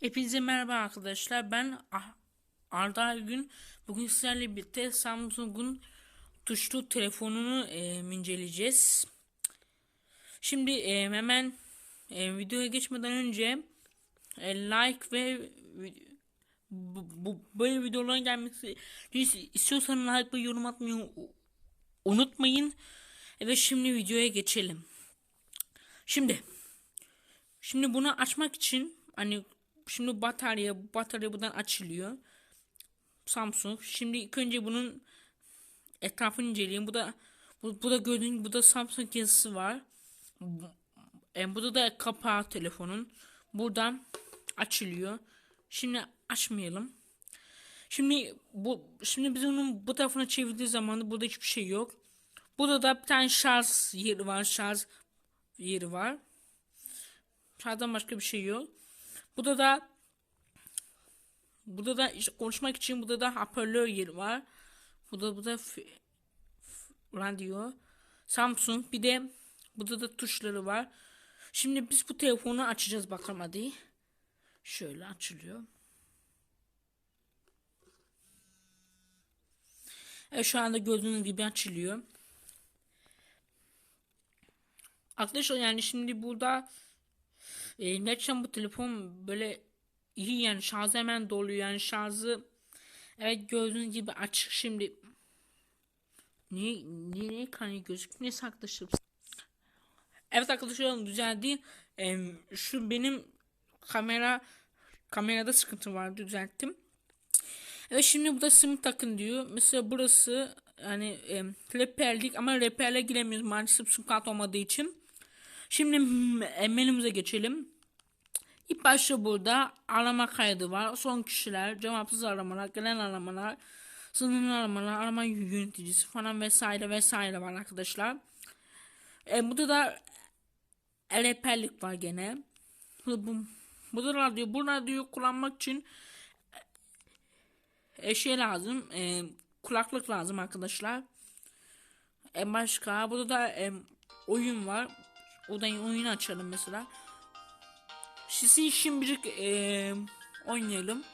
Hepinize merhaba arkadaşlar. Ben Ah- Arda Gün. Bugün sizlerle birlikte Samsung'un tuşlu telefonunu e, inceleyeceğiz. Şimdi e, hemen e, videoya geçmeden önce e, like ve bu, bu böyle videoların gelmesi istiyorsanız like ve yorum atmayı unutmayın. Evet şimdi videoya geçelim. Şimdi Şimdi bunu açmak için hani şimdi batarya bu batarya buradan açılıyor. Samsung. Şimdi ilk önce bunun etrafını inceleyin. Bu da bu, bu da gördüğün gibi burada Samsung yazısı var. Bu- E, burada da kapağı telefonun. Buradan açılıyor. Şimdi açmayalım. Şimdi bu şimdi biz onun bu tarafına çevirdiği zaman da burada hiçbir şey yok. Burada da bir tane şarj yeri var. Şarj yeri var. Şarjdan başka bir şey yok. Burada da burada da konuşmak için burada da hoparlör yeri var. Burada burada radyo, Samsung bir de burada da tuşları var. Şimdi biz bu telefonu açacağız bakalım hadi. Şöyle açılıyor. Evet şu anda gördüğünüz gibi açılıyor. Arkadaşlar yani şimdi burada e, gerçekten bu telefon böyle iyi yani şarjı hemen doluyor yani şarjı evet gördüğünüz gibi açık şimdi. Niye niye, niye kanı gözükmüyor? Arkadaşlar evet arkadaşlar düzeldi e, şu benim kamera kamerada sıkıntı vardı düzelttim. Evet şimdi burada sim takın diyor. Mesela burası hani e, reperlik ama reperle giremiyoruz. Maalesef sim kart olmadığı için. Şimdi m- e, menümüze geçelim. İlk başta burada arama kaydı var. Son kişiler, cevapsız aramalar, gelen aramalar, sınırlı aramalar, arama yöneticisi falan vesaire vesaire var arkadaşlar. E, burada da rehberlik var gene. Bu, bu, burada radyo, bu radyoyu kullanmak için e, şey lazım, e, kulaklık lazım arkadaşlar. E, başka, burada da e, oyun var. Odan oyunu açalım mesela. Sizi şimdilik e, oynayalım.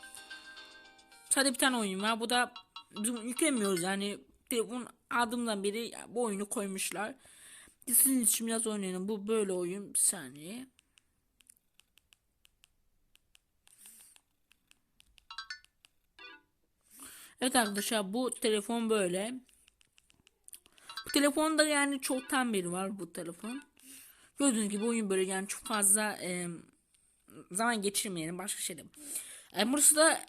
Sadece bir tane oyun var. Bu da bizim yüklemiyoruz yani. Telefon aldığımdan beri bu oyunu koymuşlar. Sizin için biraz oynayalım. Bu böyle oyun. Bir saniye. Evet arkadaşlar bu telefon böyle. Bu telefonda yani çoktan beri var bu telefon. Gördüğünüz gibi oyun böyle yani çok fazla e, zaman geçirmeyelim başka şey de. E, burası da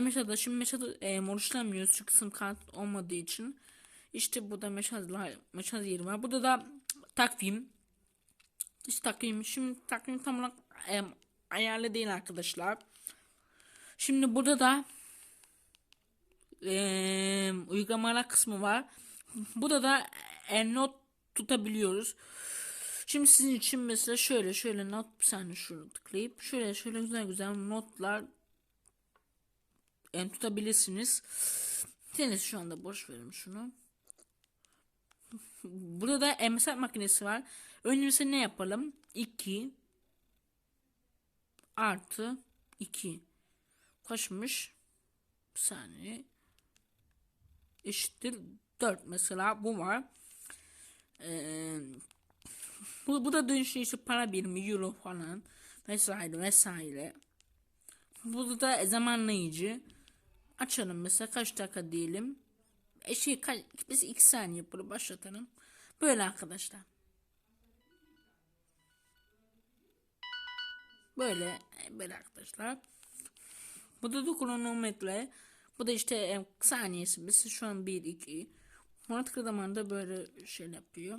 Meşa'da şimdi Meşa'da e, oruçlamıyoruz çünkü sim kart olmadığı için. İşte burada Meşa'da Meşa yeri var. Burada da takvim. İşte takvim. Şimdi takvim tam olarak e, ayarlı değil arkadaşlar. Şimdi burada da e, uygulamalar kısmı var. Burada da e, not tutabiliyoruz. Şimdi sizin için mesela şöyle şöyle not bir saniye şunu tıklayıp şöyle şöyle güzel güzel notlar yani tutabilirsiniz. Deniz şu anda boş verin şunu. Burada da emsal makinesi var. Önümüzde ne yapalım? 2 artı 2 kaçmış? Bir saniye. Eşittir 4 mesela bu var. Ee, bu, bu da dönüşü işte para birimi euro falan vesaire vesaire. Burada da zamanlayıcı. Açalım mesela kaç dakika diyelim. E şey kaç, biz 2 saniye bunu başlatalım. Böyle arkadaşlar. Böyle böyle arkadaşlar. Bu da, da kronometre. Bu da işte e, saniyesi. Mesela şu an 1 2. Murat Kırdaman da böyle şey yapıyor.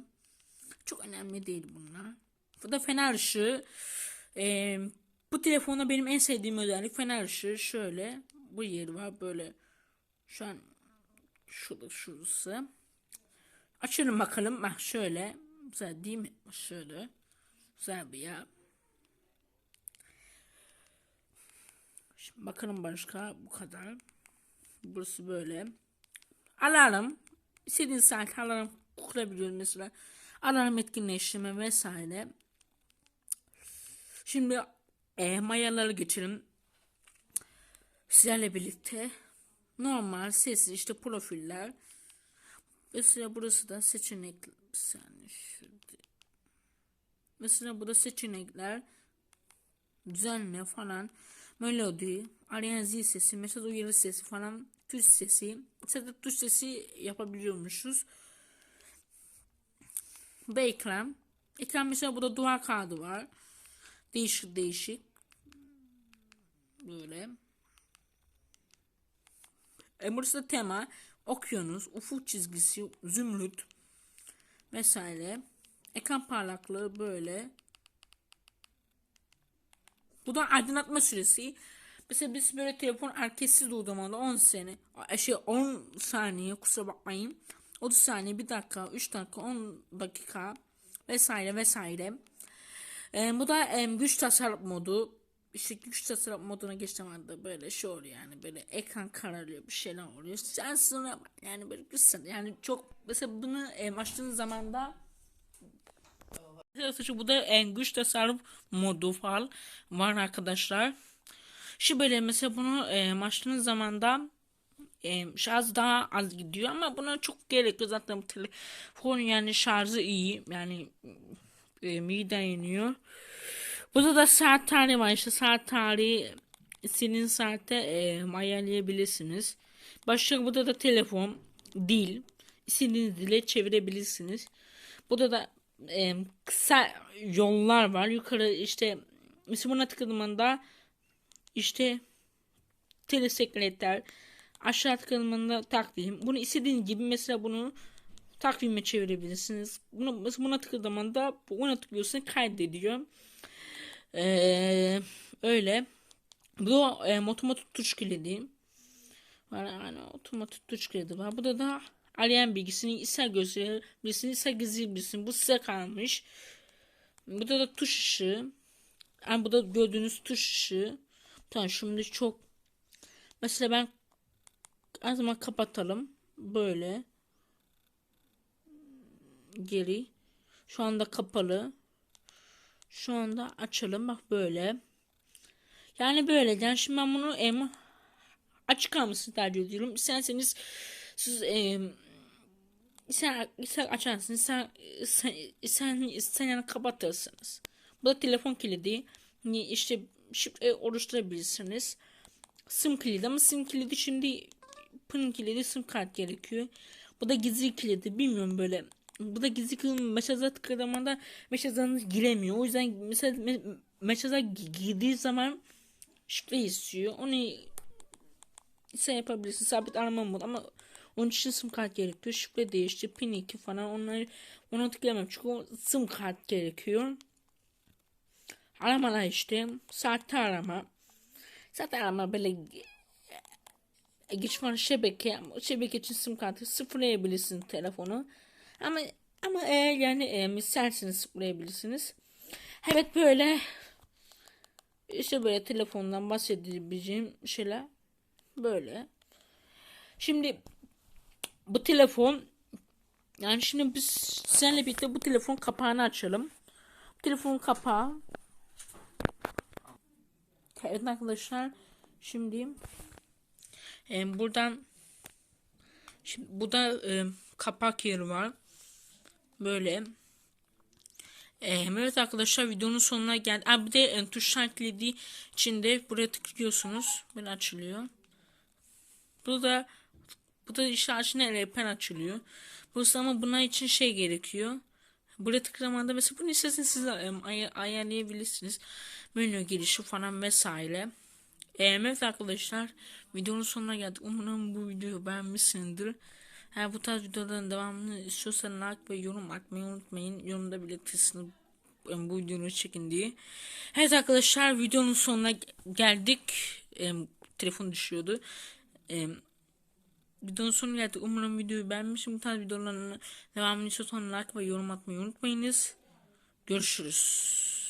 Çok önemli değil bunlar. Bu da fener ışığı. Ee, bu telefonda benim en sevdiğim özellik fener ışığı. Şöyle bu yeri var böyle. Şu an şurada şurası. Açalım bakalım. Bak şöyle. Güzel değil mi? Şöyle. Güzel bir ya. Şimdi bakalım başka bu kadar. Burası böyle. Alarm. İstediğiniz saat alarm kurabiliyoruz mesela. Alarm etkinleştirme vesaire. Şimdi e, mayaları geçelim. Sizlerle birlikte normal sesli işte profiller. Mesela burası da seçenek saniye şurada. Mesela burada seçenekler düzenle falan melodi, arayan zil sesi, mesaj uyarı sesi falan, tuş sesi, mesela tuş sesi yapabiliyormuşuz. Bu da. Ekran mesela burada duvar kağıdı var. Değişik değişik. Böyle. E burası da tema. Okyanus, ufuk çizgisi, zümrüt vesaire. Ekran parlaklığı böyle. Bu da aydınlatma süresi. Mesela biz böyle telefon arkasız olduğumda 10 sene, şey 10 saniye kusura bakmayın. 30 saniye, 1 dakika, 3 dakika, 10 dakika vesaire vesaire. Ee, bu da e, güç tasarruf modu. İşte güç tasarruf moduna geçtiğim anda böyle şey oluyor yani böyle ekran kararıyor bir şeyler oluyor. Sen sonra yani böyle güzel yani çok mesela bunu e, açtığın zaman da Arkadaşlar bu da en güç tasarruf modu falan var arkadaşlar. Şu böyle mesela bunu e, açtığınız zaman da e, şarj daha az gidiyor ama buna çok gerek yok zaten bu telefon yani şarjı iyi yani e, iyi dayanıyor. Burada da saat tarihi var işte saat tarihi senin saatte e, ayarlayabilirsiniz. Başka burada da telefon, dil, istediğiniz dile çevirebilirsiniz. Burada da e, kısa yollar var. Yukarı işte mesela buna tıkladığımda işte telesekretler aşağı tıkladığımda takvim. Bunu istediğiniz gibi mesela bunu takvime çevirebilirsiniz. Bunu, mesela buna tıkladığımda buna tıklıyorsun kaydediyor. Ee, öyle. Bu e, otomatik tuş kilidi var. Yani otomatik tuş kilidi var. Bu da da arayan bilgisini ister gösterebilirsin ister gizleyebilirsin. Bu size kalmış. Burada da tuş ışığı. Yani bu da gördüğünüz tuş ışığı. Tamam şimdi çok mesela ben her zaman kapatalım. Böyle. Geri. Şu anda kapalı. Şu anda açalım. Bak böyle. Yani böyle. Yani şimdi ben bunu em, açık kalmasını tercih ediyorum. İsterseniz siz em, sen, sen açarsınız. Sen, sen, sen, sen yani kapatırsınız. Bu da telefon kilidi. İşte şifre oluşturabilirsiniz. Sim kilidi ama sim kilidi şimdi pin kilidi sim kart gerekiyor. Bu da gizli kilidi. Bilmiyorum böyle bu da gizli kilidi meşaza tıkladığında meşazanız giremiyor. O yüzden mesela me meşaza girdiği zaman şifre istiyor. Onu sen yapabilirsin. Sabit arama mod ama onun için sim kart gerekiyor. Şifre değişti. Pin 2 falan onları ona tıklayamam. Çünkü o sim kart gerekiyor. Aramalar işte. Saatte arama. Zaten arama böyle geç var şebeke. Şebeke için sim kartı sıfırlayabilirsin telefonu. Ama ama eğer yani e, isterseniz sıfırlayabilirsiniz. Evet böyle işte böyle telefondan bahsedebileceğim şeyler böyle. Şimdi bu telefon yani şimdi biz seninle birlikte bu telefon kapağını açalım. Bu telefon kapağı Evet arkadaşlar şimdi e, buradan şimdi burada e, kapak yeri var. Böyle. E, evet arkadaşlar videonun sonuna geldi. Abi bir de e, tuşlar kilidi içinde buraya tıklıyorsunuz. Böyle açılıyor. Bu da işte açınca pen açılıyor. Burası ama buna için şey gerekiyor. Buraya tıklamada mesela bunu isterseniz siz ay ayarlayabilirsiniz. Menü girişi falan vesaire. Evet arkadaşlar videonun sonuna geldik. Umarım bu videoyu beğenmişsinizdir. Eğer bu tarz videoların devamını istiyorsanız like ve yorum atmayı unutmayın. Yorumda belirtirsiniz bu videonun çekin diye. Evet arkadaşlar videonun sonuna geldik. E, telefon düşüyordu. E, videonun sonuna geldik. Umarım videoyu beğenmişim. Bu tarz videoların devamını istiyorsanız like ve yorum atmayı unutmayınız. Görüşürüz.